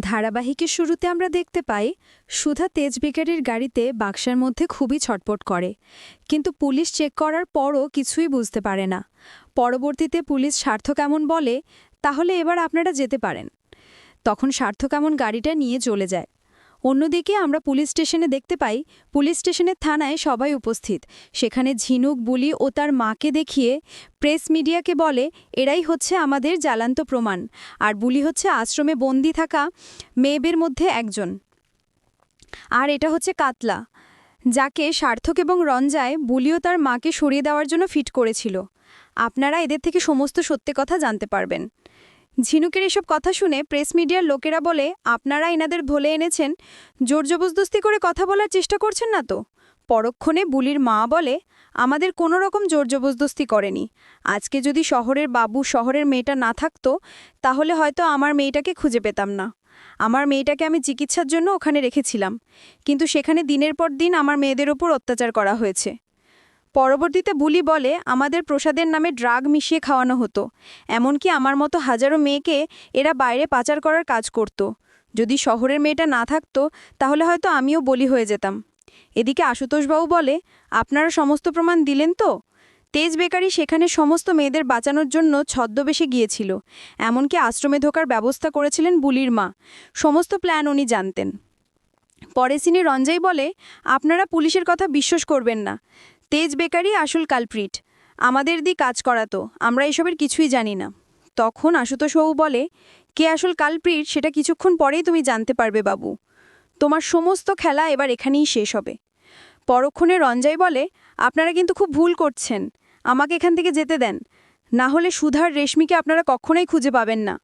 ধারাবাহিকের শুরুতে আমরা দেখতে পাই, সুধা তেজবিকারির গাড়িতে বাক্সার মধ্যে খুবই ছটপট করে। কিন্তু পুলিশ চেক করার পরও কিছুই বুঝতে পারে না। পরবর্তীতে পুলিশ স্বার্থ কেমন বলে, তাহলে এবার আপনারা যেতে পারেন। তখন স্বার্থ কেমন গাড়িটা নিয়ে চলে যায়। অন্যদিকে আমরা পুলিশ স্টেশনে দেখতে পাই, পুলিশ স্টেশনের থানায় সবাই উপস্থিত। সেখানে ঝিনুক, বুলি ও তার মাকে দেখিয়ে প্রেস মিডিয়াকে বলে, এরাই হচ্ছে আমাদের জ্বালান্ত প্রমাণ। আর বুলি হচ্ছে আশ্রমে বন্দি থাকা মেয়েদের মধ্যে একজন। আর এটা হচ্ছে কাতলা, যাকে সার্থক এবং রঞ্জায় বুলিও তার মাকে সরিয়ে দেওয়ার জন্য ফিট করেছিল। আপনারা এদের থেকে সমস্ত সত্যি কথা জানতে পারবেন। ঝিনুকের এসব কথা শুনে প্রেস মিডিয়ার লোকেরা বলে, আপনারা এনাদের ভোলে এনেছেন। জোর জবরদস্তি করে কথা বলার চেষ্টা করছেন না তো? পরক্ষণে বুলির মা বলে, আমাদের কোনো রকম জোর জবরদস্তি করেনি। আজকে যদি শহরের বাবু শহরের মেয়েটা না থাকতো, তাহলে হয়তো আমার মেয়েটাকে খুঁজে পেতাম না। আমার মেয়েটাকে আমি চিকিৎসার জন্য ওখানে রেখেছিলাম। কিন্তু সেখানে দিনের পর দিন আমার মেয়েদের ওপর অত্যাচার করা হয়েছে। পরবর্তীতে বুলি বলে, আমাদের প্রসাদের নামে ড্রাগ মিশিয়ে খাওয়ানো হতো। এমনকি আমার মতো হাজারো মেয়েকে এরা বাইরে পাচার করার কাজ করত। যদি শহরের মেয়েটা না থাকতো, তাহলে হয়তো আমিও বলি হয়ে যেতাম। এদিকে আশুতোষবাবু বলে, আপনারা সমস্ত প্রমাণ দিলেন তো? তেজ বেকারি সেখানে সমস্ত মেয়েদের বাঁচানোর জন্য ছদ্মবেশে গিয়েছিল। এমনকি আশ্রমে ঢোকার ব্যবস্থা করেছিলেন বুলির মা। সমস্ত প্ল্যান উনি জানতেন। পরে সিনে রঞ্জাই বলে, আপনারা পুলিশের কথা বিশ্বাস করবেন না। তেজ বেকারি, আসল কালপ্রিট। আমাদের দি কাজ করাতো আমরা এসবের কিছুই জানি না। তখন আশুতোষবাবু বলে, কে আসল কালপ্রিট, সেটা কিছুক্ষণ পরেই তুমি জানতে পারবে বাবু। তোমার সমস্ত খেলা এবার এখানেই শেষ হবে। পরক্ষণে রঞ্জাই বলে, আপনারা কিন্তু খুব ভুল করছেন। আমাকে এখান থেকে যেতে দেন। না হলে সুধার রেশমিকে আপনারা কখনোই খুঁজে পাবেন না।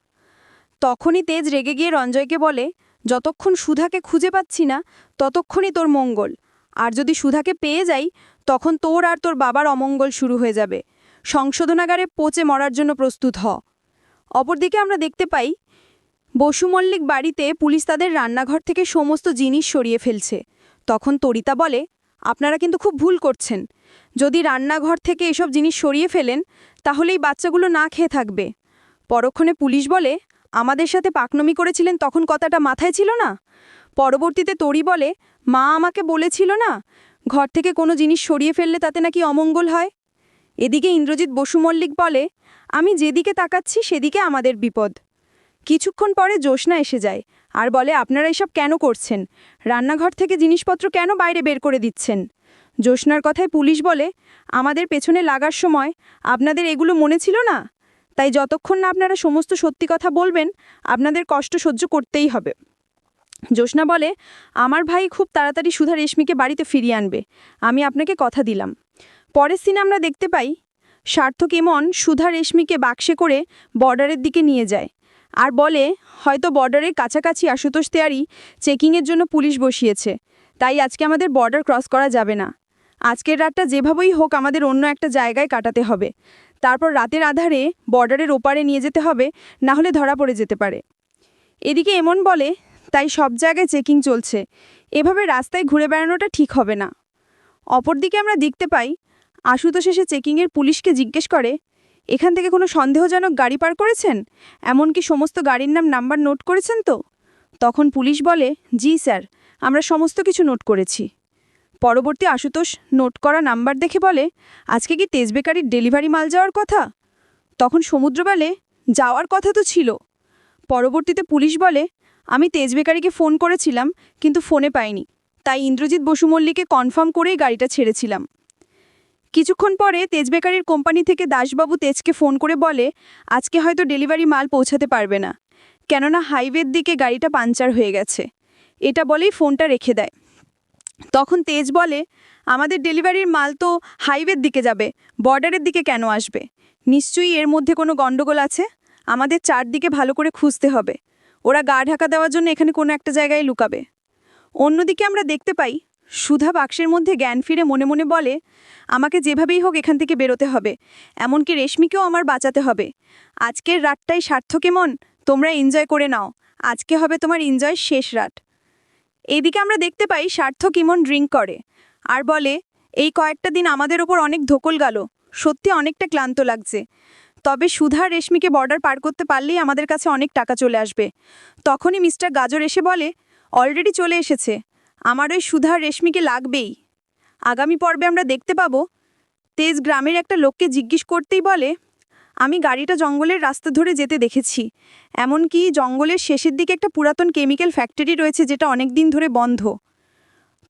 তখনই তেজ রেগে গিয়ে রঞ্জয়কে বলে, যতক্ষণ সুধাকে খুঁজে পাচ্ছি না, ততক্ষণই তোর মঙ্গল। আর যদি সুধাকে পেয়ে যাই, তখন তোর আর তোর বাবার অমঙ্গল শুরু হয়ে যাবে। সংশোধনাগারে পচে মরার জন্য প্রস্তুত হ। অপরদিকে আমরা দেখতে পাই, বসু মল্লিক বাড়িতে পুলিশ তাদের রান্নাঘর থেকে সমস্ত জিনিস সরিয়ে ফেলছে। তখন তরিতা বলে, আপনারা কিন্তু খুব ভুল করছেন। যদি রান্নাঘর থেকে এসব জিনিস সরিয়ে ফেলেন, তাহলেই বাচ্চাগুলো না খেয়ে থাকবে। পরক্ষণে পুলিশ বলে, আমাদের সাথে পাকনমি করেছিলেন তখন কথাটা মাথায় ছিল না? পরবর্তীতে তরি বলে, মা আমাকে বলেছিল না, ঘর থেকে কোনো জিনিস সরিয়ে ফেললে তাতে নাকি অমঙ্গল হয়? এদিকে ইন্দ্রজিৎ বসু মল্লিক বলে, আমি যেদিকে তাকাচ্ছি সেদিকে আমাদের বিপদ। কিছুক্ষণ পরে জ্যোৎস্না এসে যায়, আর বলে, আপনারা এসব কেন করছেন? রান্নাঘর থেকে জিনিসপত্র কেন বাইরে বের করে দিচ্ছেন? জ্যোৎস্নার কথায় পুলিশ বলে, আমাদের পেছনে লাগার সময় আপনাদের এগুলো মনে ছিল না? তাই যতক্ষণ না আপনারা সমস্ত সত্যি কথা বলবেন, আপনাদের কষ্ট সহ্য করতেই হবে। জ্যোৎস্না বলে, আমার ভাই খুব তাড়াতাড়ি সুধা রেশমিকে বাড়িতে ফিরিয়ে আনবে। আমি আপনাকে কথা দিলাম। পরের সিনে আমরা দেখতে পাই, সার্থক এমন সুধা রেশমিকে বাক্সে করে বর্ডারের দিকে নিয়ে যায় আর বলে, হয়তো বর্ডারের কাছাকাছি আশুতোষ তেয়ারি চেকিংয়ের জন্য পুলিশ বসিয়েছে। তাই আজকে আমাদের বর্ডার ক্রস করা যাবে না। আজকের রাতটা যেভাবেই হোক আমাদের অন্য একটা জায়গায় কাটাতে হবে। তারপর রাতের আধারে বর্ডারের ওপারে নিয়ে যেতে হবে, না হলে ধরা পড়ে যেতে পারে। এদিকে এমন বলে তাই সব জায়গায় চেকিং চলছে। এভাবে রাস্তায় ঘুরে বেড়ানোটা ঠিক হবে না। অপরদিকে আমরা দেখতে পাই, আশুতোষ এসে চেকিংয়ের পুলিশকে জিজ্ঞেস করে, এখান থেকে কোনো সন্দেহজনক গাড়ি পার করেছেন? এমনকি সমস্ত গাড়ির নাম নাম্বার নোট করেছেন তো? তখন পুলিশ বলে, জি স্যার, আমরা সমস্ত কিছু নোট করেছি। পরবর্তী আশুতোষ নোট করা নাম্বার দেখে বলে, আজকে কি তেজবেকারির ডেলিভারি মাল যাওয়ার কথা? তখন সমুদ্র বলে, যাওয়ার কথা তো ছিল। পরবর্তীতে পুলিশ বলে, আমি তেজবেকারিকে ফোন করেছিলাম, কিন্তু ফোনে পাইনি। তাই ইন্দ্রজিৎ বসু মল্লিকে কনফার্ম করেই গাড়িটা ছেড়েছিলাম। কিছুক্ষণ পরে তেজবেকারির কোম্পানি থেকে দাসবাবু তেজকে ফোন করে বলে, আজকে হয়তো ডেলিভারি মাল পৌঁছাতে পারবে না। কেননা হাইওয়ের দিকে গাড়িটা পাঞ্চার হয়ে গেছে। এটা বলেই ফোনটা রেখে দেয়। তখন তেজ বলে, আমাদের ডেলিভারির মাল তো হাইওয়ের দিকে যাবে, বর্ডারের দিকে কেন আসবে? নিশ্চয়ই এর মধ্যে কোনো গণ্ডগোল আছে? আমাদের চারদিকে ভালো করে খুঁজতে হবে। ওরা গা ঢাকা দেওয়ার জন্য এখানে কোনো একটা জায়গায় লুকাবে। অন্যদিকে আমরা দেখতে পাই, সুধা বাক্সের মধ্যে জ্ঞান ফিরে মনে মনে বলে, আমাকে যেভাবেই হোক এখান থেকে বেরোতে হবে। এমনকি রেশমিকেও আমার বাঁচাতে হবে। আজকের রাতটাই সার্থক কেমন তোমরা এনজয় করে নাও। আজকে হবে তোমার এনজয় শেষ রাত। এদিকে আমরা দেখতে পাই, সার্থক ইমন ড্রিঙ্ক করে আর বলে, এই কয়েকটা দিন আমাদের ওপর অনেক ধকল গেল। সত্যি অনেকটা ক্লান্ত লাগছে। তবে সুধা রেশমিকে বর্ডার পার করতে পারলেই আমাদের কাছে অনেক টাকা চলে আসবে। তখনই মিস্টার গাজর এসে বলে অলরেডি চলে এসেছে। আমার ওই সুধা রেশমিকে লাগবেই। আগামী পর্বে আমরা দেখতে পাবো। তেজ গ্রামের একটা লোককে জিজ্ঞেস করতেই বলে, আমি গাড়িটা জঙ্গলের রাস্তা ধরে যেতে দেখেছি। এমনকি জঙ্গলের শেষের দিকে একটা পুরাতন কেমিক্যাল ফ্যাক্টরি রয়েছে যেটা অনেক দিন ধরে বন্ধ।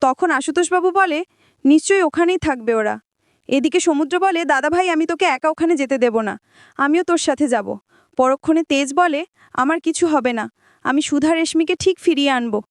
তখন আশুতোষবাবু বলে, নিশ্চয়ই ওখানেই থাকবে ওরা। এদিকে সমুদ্র বলে দাদা ভাই আমি তোকে একা ওখানে যেতে দেব না। আমিও তোর সাথে যাব। পরক্ষণে তেজ বলে, আমার কিছু হবে না। আমি সুধা রেশমিকে ঠিক ফিরিয়ে আনব।